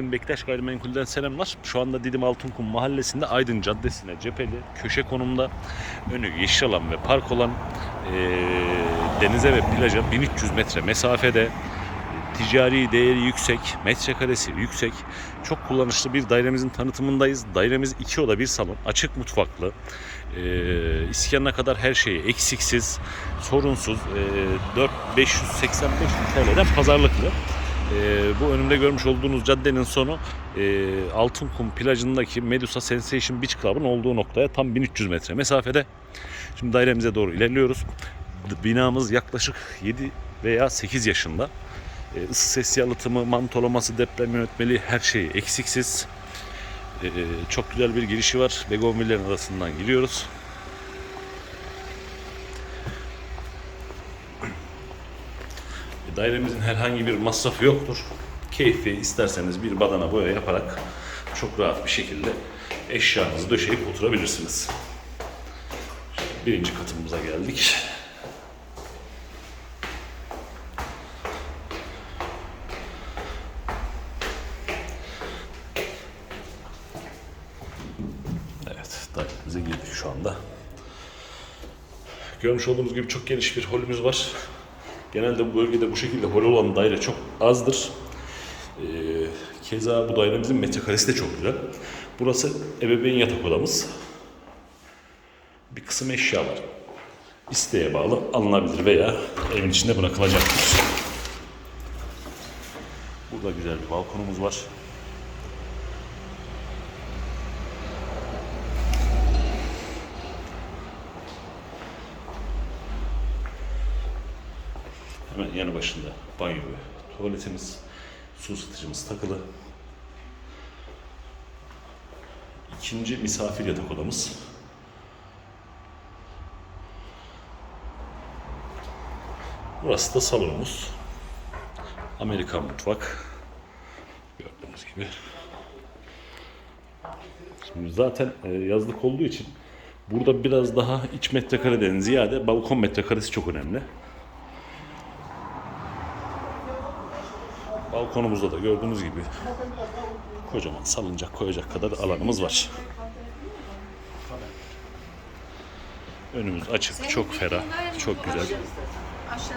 Bektaş Gayrimenkul'den selamlar. Şu anda Didim Altınkum mahallesinde Aydın Caddesi'ne cepheli köşe konumda önü yeşil alan ve park olan eee, denize ve plaja 1300 metre mesafede ticari değeri yüksek, metrekaresi yüksek, çok kullanışlı bir dairemizin tanıtımındayız. Dairemiz iki oda bir salon, açık mutfaklı, eee iskanına kadar her şeyi eksiksiz, sorunsuz, eee 4 585 TL'den pazarlıklı. Ee, bu önümde görmüş olduğunuz caddenin sonu e, Altınkum plajındaki Medusa Sensation Beach Club'ın olduğu noktaya tam 1300 metre mesafede. Şimdi dairemize doğru ilerliyoruz. Binamız yaklaşık 7 veya 8 yaşında. E, ısı ses yalıtımı, mantolaması, deprem yönetmeliği her şeyi eksiksiz. E, çok güzel bir girişi var. Begonvillerin arasından giriyoruz. Dairemizin herhangi bir masrafı yoktur. Keyfi isterseniz bir badana boya yaparak çok rahat bir şekilde eşyanızı döşeyip oturabilirsiniz. Birinci katımıza geldik. Evet, dairemize girdik şu anda. Görmüş olduğunuz gibi çok geniş bir holümüz var. Genelde bu bölgede bu şekilde hol olan daire çok azdır. Ee, keza bu dairemizin metrekaresi de çok güzel. Burası ebeveyn yatak odamız. Bir kısım eşyalar isteğe bağlı alınabilir veya evin içinde bırakılacaktır. Burada güzel bir balkonumuz var. Hemen yanı başında banyo ve tuvaletimiz, su ısıtıcımız takılı. İkinci misafir yatak odamız. Burası da salonumuz. Amerikan mutfak. Gördüğünüz gibi. Şimdi zaten e, yazlık olduğu için burada biraz daha iç metrekareden ziyade balkon metrekaresi çok önemli. Balkonumuzda da gördüğünüz gibi kocaman salıncak koyacak kadar alanımız var. Önümüz açık, çok ferah, çok güzel.